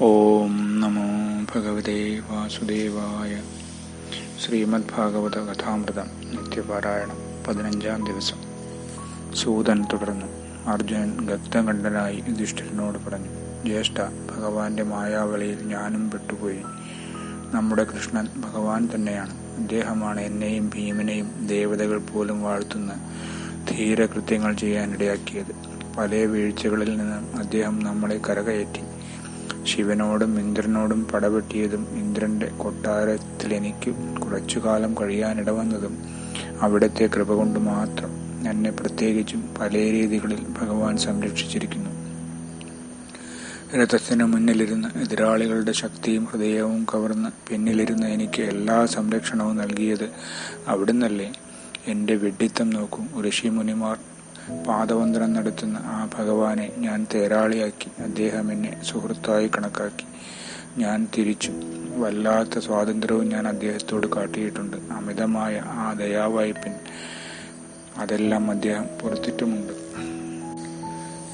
ഓം നമോ ഭഗവതേ വാസുദേവായ ശ്രീമദ് ഭാഗവത കഥാമൃതം നിത്യപാരായണം പതിനഞ്ചാം ദിവസം. സൂതൻ തുടർന്നു. അർജുനൻ ഗക്തകണ്ഠനായി യുധിഷ്ഠിരനോട് പറഞ്ഞു ജ്യേഷ്ഠ ഭഗവാന്റെ മായാവളിയിൽ ഞാനും പെട്ടുപോയി. നമ്മുടെ കൃഷ്ണൻ ഭഗവാൻ തന്നെയാണ്. അദ്ദേഹമാണ് എന്നെയും ഭീമനെയും ദേവതകൾ പോലും വാഴ്ത്തുന്ന ധീരകൃത്യങ്ങൾ ചെയ്യാനിടയാക്കിയത്. പല വീഴ്ചകളിൽ നിന്ന് അദ്ദേഹം നമ്മളെ കരകയറ്റി. ശിവനോടും ഇന്ദ്രനോടും പടപെട്ടിയതും ഇന്ദ്രന്റെ കൊട്ടാരത്തിൽ എനിക്ക് കുറച്ചുകാലം കാലം കഴിയാനിടവന്നതും അവിടുത്തെ കൃപ കൊണ്ട് മാത്രം എന്നെ പ്രത്യേകിച്ചും പല രീതികളിൽ ഭഗവാൻ സംരക്ഷിച്ചിരിക്കുന്നു. രഥത്തിന് മുന്നിലിരുന്ന് എതിരാളികളുടെ ശക്തിയും ഹൃദയവും കവർന്ന് പിന്നിലിരുന്ന് എനിക്ക് എല്ലാ സംരക്ഷണവും നൽകിയത് അവിടുന്നല്ലേ? എന്റെ നോക്കും നോക്കൂ ഋഷിമുനിമാർ പാദവന്ദനം നടത്തുന്ന ആ ഭഗവാനെ ഞാൻ തേരാളിയാക്കി. അദ്ദേഹം എന്നെ സുഹൃത്തായി കണക്കാക്കി. ഞാൻ തിരിച്ചു. വല്ലാത്ത സ്വാതന്ത്ര്യവും ഞാൻ അദ്ദേഹത്തോട് കാട്ടിയിട്ടുണ്ട്. അമിതമായ ആ ദയാവായ്പിൻ അതെല്ലാം അദ്ദേഹം പുറത്തിട്ടുമുണ്ട്.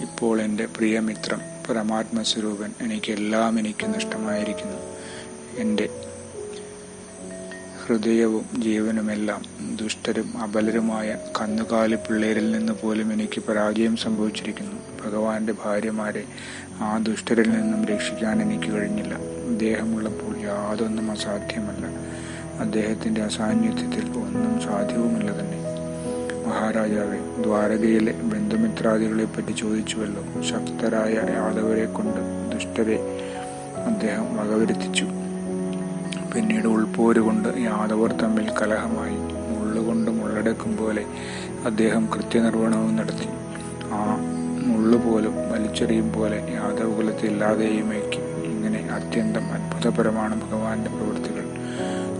ഇപ്പോൾ എന്റെ പ്രിയമിത്രം പരമാത്മസ്വരൂപൻ എനിക്കെല്ലാം എനിക്ക് നഷ്ടമായിരിക്കുന്നു. എന്റെ ഹൃദയവും ജീവനുമെല്ലാം ദുഷ്ടരും അബലരുമായ കന്നുകാലി പിള്ളേരിൽ നിന്ന് പോലും എനിക്ക് പരാജയം സംഭവിച്ചിരിക്കുന്നു. ഭഗവാന്റെ ഭാര്യമാരെ ആ ദുഷ്ടരിൽ നിന്നും രക്ഷിക്കാൻ എനിക്ക് കഴിഞ്ഞില്ല. അദ്ദേഹമുള്ളപ്പോൾ യാതൊന്നും അസാധ്യമല്ല. അദ്ദേഹത്തിന്റെ അസാന്നിധ്യത്തിൽ ഒന്നും സാധ്യവുമല്ല തന്നെ. മഹാരാജാവെ ദ്വാരകയിലെ ബന്ധുമിത്രാദികളെ പറ്റി ചോദിച്ചുവല്ലോ. ശക്തരായ യാദവരെ കൊണ്ട് ദുഷ്ടരെ അദ്ദേഹം വകവരുത്തിച്ചു. പിന്നീട് ഉൾപോരുകൊണ്ട് യാദവർ തമ്മിൽ കലഹമായി മുള്ളുകൊണ്ട് മുള്ളടക്കും പോലെ അദ്ദേഹം കൃത്യനിർവഹണവും നടത്തി. ആ മുള്ളുപോലും വലിച്ചെറിയും പോലെ യാദവ കുലത്തെ ഇല്ലാതെയുമേക്കി ഇങ്ങനെ അത്യന്തം അത്ഭുതപരമാണ് ഭഗവാന്റെ പ്രവൃത്തികൾ.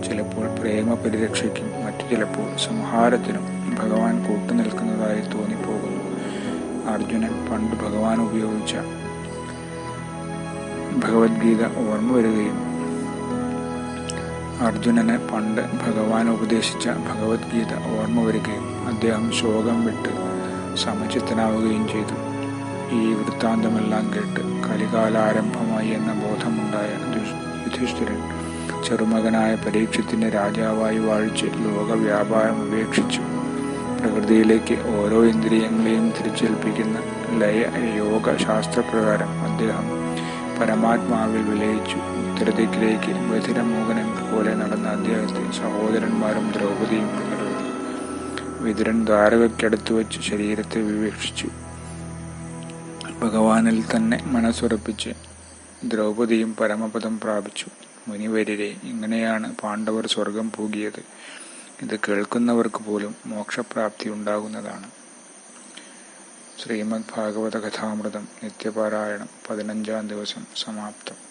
ചിലപ്പോൾ പ്രേമ പരിരക്ഷയ്ക്കും മറ്റു ചിലപ്പോൾ സംഹാരത്തിനും ഭഗവാൻ കൂട്ടുനിൽക്കുന്നതായി തോന്നിപ്പോകുന്നു. അർജുനൻ പണ്ട് ഭഗവാൻ ഉപയോഗിച്ച ഭഗവത്ഗീത ഓർമ്മ വരികയും അർജുനന് പണ്ട് ഭഗവാൻ ഉപദേശിച്ച ഭഗവത്ഗീത ഓർമ്മ വരികയും അദ്ദേഹം ശോകം വിട്ട് സമചിത്തനാവുകയും ചെയ്തു. ഈ വൃത്താന്തമെല്ലാം കേട്ട് കലികാലാരംഭമായി എന്ന ബോധമുണ്ടായ യുധിഷ്ഠിരൻ ചെറുമകനായ പരീക്ഷത്തിന്റെ രാജാവായി വാഴിച്ച് ലോകവ്യാപാരം ഉപേക്ഷിച്ചു. പ്രകൃതിയിലേക്ക് ഓരോ ഇന്ദ്രിയങ്ങളെയും തിരിച്ചേൽപ്പിക്കുന്ന ലയ യോഗ ശാസ്ത്രപ്രകാരം അദ്ദേഹം പരമാത്മാവിൽ വിലയിച്ചു. ഉത്തരദിക്കിലേക്ക് ബധിരമോഹനൻ പോലെ നടന്ന അദ്ദേഹത്തെ സഹോദരന്മാരും ദ്രൗപദിയും പിന്തുടർന്നു. വിതുരൻ ദ്വാരകയ്ക്കടുത്ത് വെച്ച് ശരീരത്തെ വിവേക്ഷിച്ചു. ഭഗവാനിൽ തന്നെ മനസ്സുറപ്പിച്ച് ദ്രൗപദിയും പരമപദം പ്രാപിച്ചു. മുനിവരിരെ ഇങ്ങനെയാണ് പാണ്ഡവർ സ്വർഗം പൂകിയത് ഇത് കേൾക്കുന്നവർക്ക് പോലും മോക്ഷപ്രാപ്തി ഉണ്ടാകുന്നതാണ്. ശ്രീമദ് ഭാഗവത കഥാമൃതം നിത്യപാരായണം പതിനഞ്ചാം ദിവസം സമാപ്തം.